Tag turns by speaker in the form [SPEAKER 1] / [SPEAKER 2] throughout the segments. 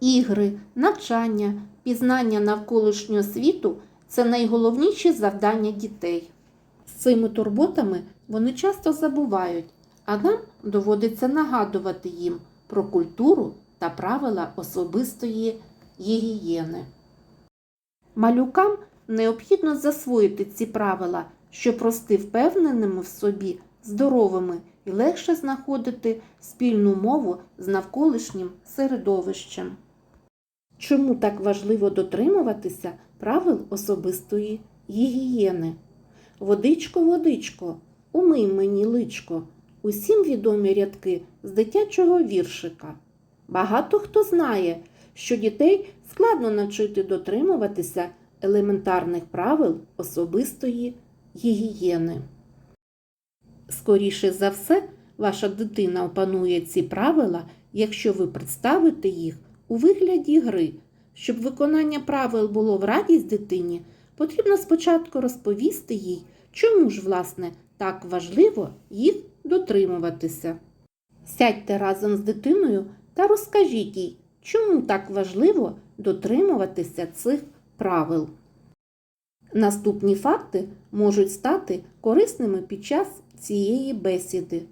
[SPEAKER 1] Ігри, навчання, пізнання навколишнього світу це найголовніші завдання дітей. З цими турботами вони часто забувають, а нам доводиться нагадувати їм про культуру та правила особистої гігієни. Малюкам необхідно засвоїти ці правила, щоб рости впевненими в собі, здоровими і легше знаходити спільну мову з навколишнім середовищем. Чому так важливо дотримуватися правил особистої гігієни? Водичко, водичко, умий мені личко. Усім відомі рядки з дитячого віршика. Багато хто знає, що дітей складно навчити дотримуватися елементарних правил особистої гігієни. Скоріше за все, ваша дитина опанує ці правила, якщо ви представите їх у вигляді гри. Щоб виконання правил було в радість дитині, потрібно спочатку розповісти їй, чому ж, власне, так важливо їх дотримуватися. Сядьте разом з дитиною та розкажіть їй, чому так важливо дотримуватися цих правил. Наступні факти можуть стати корисними під час цієї бесіди.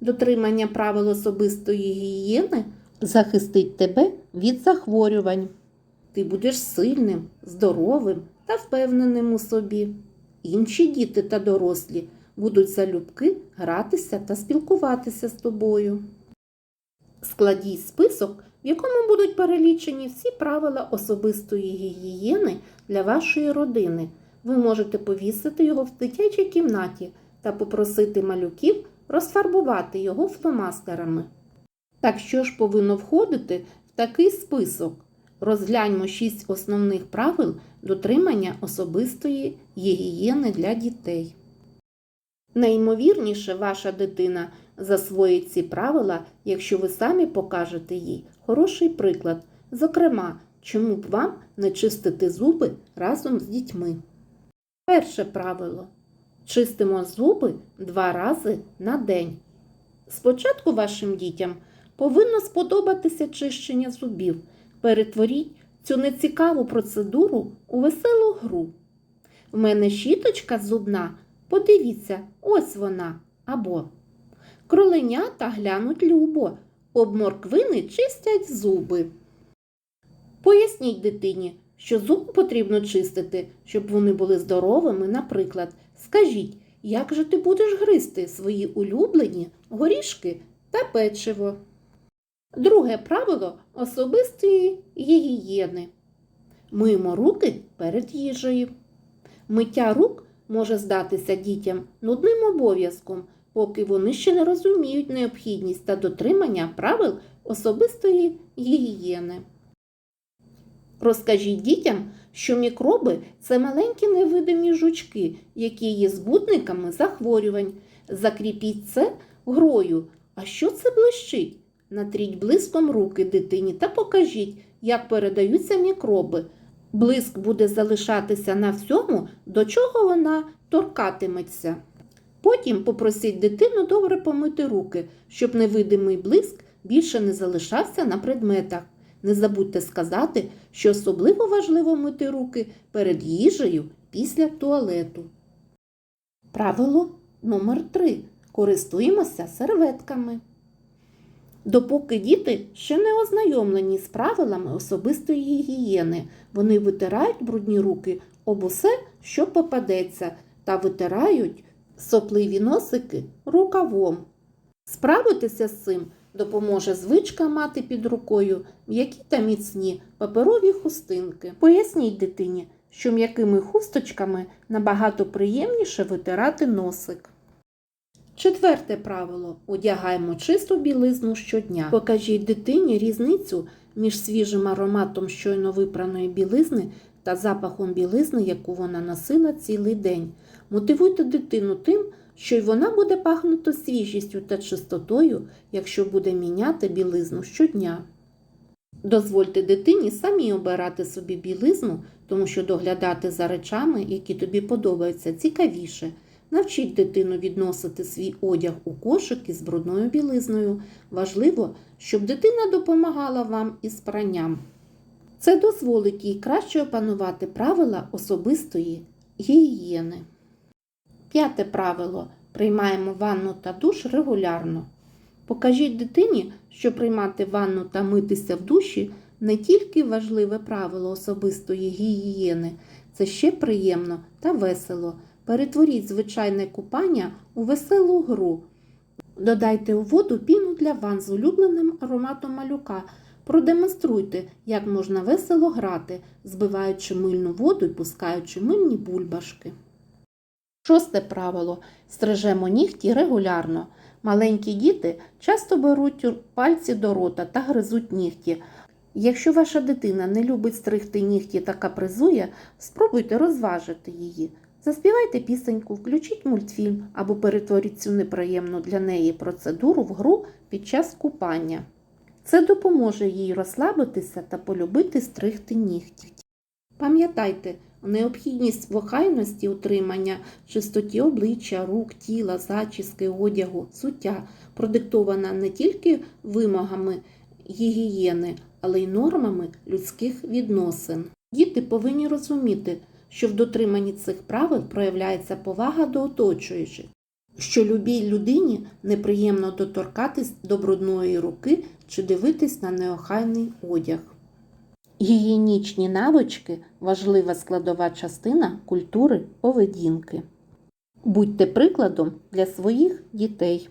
[SPEAKER 1] Дотримання правил особистої гігієни захистить тебе від захворювань. Ти будеш сильним, здоровим та впевненим у собі. Інші діти та дорослі будуть залюбки гратися та спілкуватися з тобою. Складіть список, в якому будуть перелічені всі правила особистої гігієни для вашої родини. Ви можете повісити його в дитячій кімнаті та попросити малюків розфарбувати його фломастерами. Так що ж повинно входити в такий список? Розгляньмо шість основних правил дотримання особистої гігієни для дітей. Найімовірніше, ваша дитина засвоїть ці правила, якщо ви самі покажете їй хороший приклад. Зокрема, чому б вам не чистити зуби разом з дітьми. Перше правило. Чистимо зуби два рази на день. Спочатку вашим дітям повинно сподобатися чищення зубів. Перетворіть цю нецікаву процедуру у веселу гру. В мене щіточка зубна. Подивіться, ось вона. Або кроленята глянуть любо, об морквини чистять зуби. Поясніть дитині, що зуби потрібно чистити, щоб вони були здоровими, наприклад. Скажіть, як же ти будеш гризти свої улюблені горішки та печиво? Друге правило особистої гігієни. Миємо руки перед їжею. Миття рук може здатися дітям нудним обов'язком, поки вони ще не розуміють необхідність та дотримання правил особистої гігієни. Розкажіть дітям, що мікроби це маленькі невидимі жучки, які є збудниками захворювань. Закріпіть це грою. А що це блищить? Натріть блиском руки дитині та покажіть, як передаються мікроби. Блиск буде залишатися на всьому, до чого вона торкатиметься. Потім попросіть дитину добре помити руки, щоб невидимий блиск більше не залишався на предметах. Не забудьте сказати, що особливо важливо мити руки перед їжею після туалету. Правило номер 3 Користуємося серветками. Допоки діти ще не ознайомлені з правилами особистої гігієни, вони витирають брудні руки об усе, що попадеться, та витирають сопливі носики рукавом. Справитися з цим допоможе звичка мати під рукою м'які та міцні паперові хустинки. Поясніть дитині, що м'якими хусточками набагато приємніше витирати носик. Четверте правило одягаємо чисту білизну щодня. Покажіть дитині різницю між свіжим ароматом щойно випраної білизни та запахом білизни, яку вона носила цілий день. Мотивуйте дитину тим, що й вона буде пахнути свіжістю та чистотою, якщо буде міняти білизну щодня. Дозвольте дитині самі обирати собі білизну, тому що доглядати за речами, які тобі подобаються, цікавіше. Навчіть дитину відносити свій одяг у кошик із брудною білизною. Важливо, щоб дитина допомагала вам із пранням. Це дозволить їй краще опанувати правила особистої гігієни. П'яте правило. Приймаємо ванну та душ регулярно. Покажіть дитині, що приймати ванну та митися в душі не тільки важливе правило особистої гігієни, це ще приємно та весело. Перетворіть звичайне купання у веселу гру. Додайте у воду піну для ванн з улюбленим ароматом малюка. Продемонструйте, як можна весело грати, збиваючи мильну воду і пускаючи мильні бульбашки. Шосте правило. Стрижемо нігті регулярно. Маленькі діти часто беруть пальці до рота та гризуть нігті. Якщо ваша дитина не любить стригти нігті та капризує, спробуйте розважити її. Заспівайте пісеньку, включіть мультфільм або перетворіть цю неприємну для неї процедуру в гру під час купання. Це допоможе їй розслабитися та полюбити стригти нігті. Пам'ятайте, необхідність в охайності утримання, чистоті обличчя, рук, тіла, зачіски, одягу, суття продиктована не тільки вимогами гігієни, але й нормами людських відносин. Діти повинні розуміти, що в дотриманні цих правил проявляється повага до оточуючих, що любій людині неприємно доторкатись до брудної руки чи дивитись на неохайний одяг. Гігієнічні навички важлива складова частина культури поведінки. Будьте прикладом для своїх дітей.